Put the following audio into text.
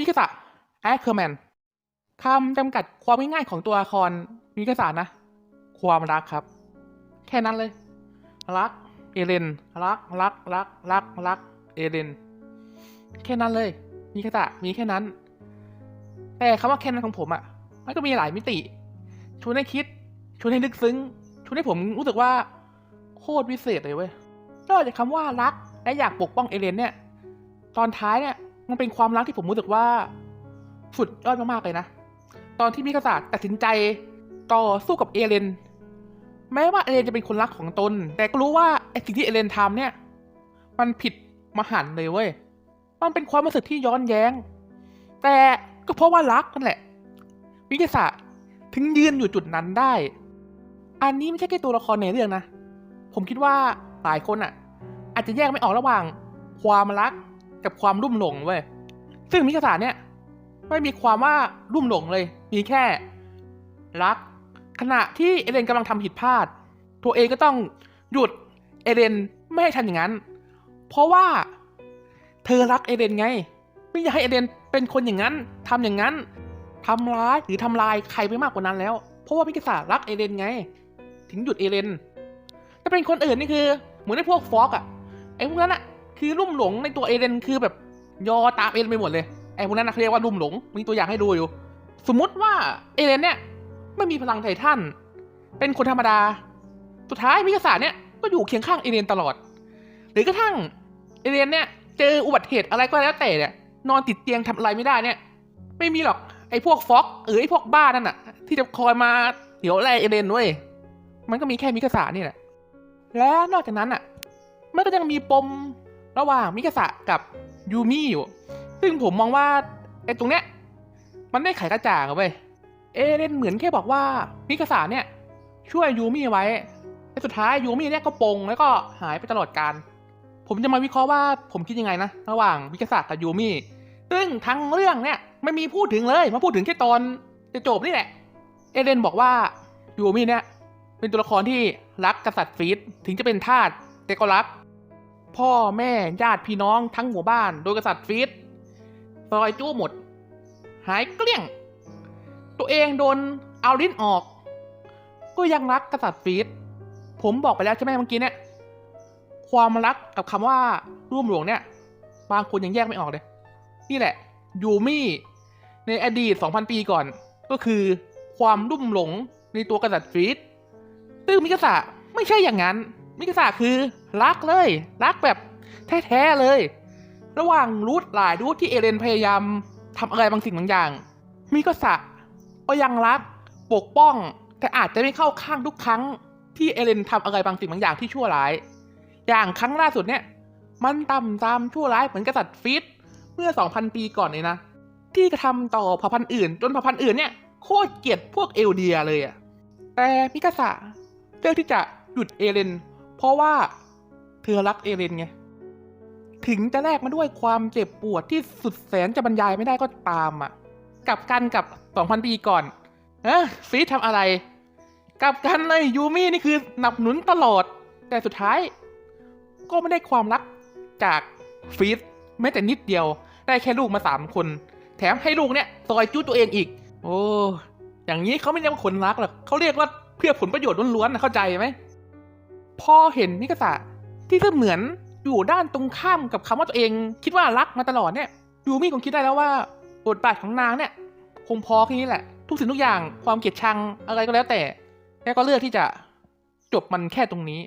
มิคาสะแอคเคอร์แมนคำจำกัดความง่ายๆของตัวละครมิคาสะนะ ความรักครับ แค่นั้นเลย รัก เอเลน รัก รัก รัก รัก รัก เอเลน แค่นั้นเลย มีแค่ตะมีแค่นั้น แต่คำว่าแค่นั้นของผมอะ่ะ มันก็มีหลายมิติ ชวนให้คิด ชวนให้นึกซึ้ง ชวนให้ผมรู้สึกว่า โคตรวิเศษเลยเว้ยนอกจากคำว่ารักและอยากปกป้องเอเลนเนี่ย ตอนท้ายเนี่ย มันเป็นความรักที่ผมรู้สึกว่าสุดยอดมากๆเลยนะ ตอนที่มิคาสะตัดสินใจต่อสู้กับเอเลน แม้ว่าเอเลนจะเป็นคนรักของตน แต่ก็รู้ว่าไอ้สิ่งที่เอเลนทำเนี่ย มันผิดมหันต์เลยเว้ย มันเป็นความรู้สึกที่ย้อนแย้ง แต่ก็เพราะว่ารักนั่นแหละวิกาสะถึงยืนอยู่จุดนั้นได้ อันนี้ไม่ใช่แค่ตัวละครในเรื่องนะ ผมคิดว่าหลายคนอะ อาจจะแยกไม่ออกระหว่าง ความรัก กับความรุ่มหลงเว้ยซึ่งมิกาสะเนี่ย ไม่มีความว่ารุ่มหลงเลย มีแค่ รัก ขณะที่เอเลนกำลังทำผิดพลาด ตัวเองก็ต้องหยุดเอเลนไม่ให้ทำอย่างนั้น เพราะว่าเธอรักเอเลนไง ไม่อยากให้เอเลนเป็นคนอย่างนั้นทำอย่างนั้นทำร้ายหรือทำลายใครไปมากกว่านั้นแล้ว เพราะว่าพิกษารักเอเลนไง ถึงหยุดเอเลนถ้าเป็นคนอื่นนี่คือ เหมือนไอ้พวกฟอกอะไอ้พวกนั้นอะ คือลุ่มหลงในตัวเอเลนคือแบบยอตามเอเลนไปหมดเลยไอ้พวกนั้นนะเรียกว่าลุ่มหลง มีตัวอย่างให้ดูอยู่ สมมุติว่าเอเลนเนี่ยไม่มีพลังไททันเป็นคนธรรมดา สุดท้ายมิกาสาเนี่ยก็อยู่เคียงข้างเอเลนตลอด หรือกระทั่งเอเลนเนี่ยเจออุบัติเหตุอะไรก็แล้วแต่เนี่ยนอนติดเตียงทำอะไรไม่ได้เนี่ย ไม่มีหรอกไอ้พวกฟ็อกหรือไอ้พวกบ้านั่นน่ะที่จะคอยมาเดี๋ยวแลเอเลนเว้ยมันก็มีแค่มิกาสานี่แหละและนอกจากนั้นอะมันก็ยังมีปม ระหว่างมิกาสะกับยูมิอยู่ ซึ่งผมมองว่าไอ้ตรงเนี้ยมันได้ไขกระจ่างอะเว้ยเอเลนเหมือนแค่บอกว่ามิกาสะเนี่ย ช่วยยูมิไว้แต่สุดท้ายยูมิเนี่ยก็ปงแล้วก็หายไปตลอดการ ผมจะมาวิเคราะห์ว่าผมคิดยังไงนะระหว่างมิกาสะกับยูมิซึ่งทั้งเรื่องเนี่ยไม่มีพูดถึงเลยมาพูดถึงแค่ตอนจะจบนี่แหละ เอเลนบอกว่ายูมิเนี่ยเป็นตัวละครที่รักกษัตริย์ฟีดถึงจะเป็นทาสแต่ก็รัก พ่อแม่ญาติพี่น้องทั้งหมู่บ้าน โดยกษัตริย์ฟีดซอยจู้หมด หายเกลี้ยง ตัวเองโดนเอาลิ้นออก ก็ยังรักกษัตริย์ฟีดผมบอกไปแล้วใช่ไหมเมื่อกี้เนี่ย ความรักกับคำว่าร่วมหลวงเนี่ย บางคนยังแยกไม่ออกเลย นี่แหละ ยูมี่ ในอดีต 2,000 ปีก่อน ก็คือความรุ่มหลงในตัวกษัตริย์ฟีดซึ่งมิกาสะไม่ใช่อย่างนั้น มิกาสะคือรักเลย รักแบบแท้ๆเลย ระหว่างรูทหลายรูทที่เอเลนพยายามทำอะไรบางสิ่งบางอย่าง มิกาสะก็ยังรักปกป้อง แต่อาจจะไม่เข้าข้างทุกครั้งที่เอเลนทำอะไรบางสิ่งบางอย่างที่ชั่วร้าย อย่างครั้งล่าสุดเนี่ย มันต่ำตามชั่วร้ายเหมือนกษัตริย์ฟิตเมื่อ 2,000 ปีก่อนเลยนะ ที่กระทำต่อเผ่าพันธุ์อื่น จนเผ่าพันธุ์อื่นเนี่ยโคตรเกลียดพวกเอลเดียเลยอะแต่มิกาสะเลือกที่จะหยุดเอเลน เพราะว่าเธอรักเอเลนไง ถึงจะแลกมาด้วยความเจ็บปวดที่สุดแสนจะบรรยายไม่ได้ก็ตามอะกลับกันกับ2,000ปีก่อนเอะฟีททำอะไร กลับกันเลยยูมี่นี่คือหนับหนุนตลอด แต่สุดท้าย ก็ไม่ได้ความรักจากฟีดแม้แต่นิดเดียว ได้แค่ลูกมาสามคน แถมให้ลูกเนี่ยซอยจู้ตัวเองอีก โอ้ อย่างนี้เขาไม่เรียกว่าคนรักหรอกเขาเรียกว่าเพื่อผลประโยชน์ล้วนๆนะเข้าใจไหม พอเห็นมิกาสะที่เสมือนอยู่ด้านตรงข้ามกับคำว่าตัวเอง คิดว่ารักมาตลอดเนี่ยยูมี่คงคิดได้แล้วว่าบทบาทของนางเนี่ยคงพอแค่นี้แหละ ทุกสิ่งทุกอย่างความเกลียดชังอะไรก็แล้วแต่แกก็เลือกที่จะจบมันแค่ตรงนี้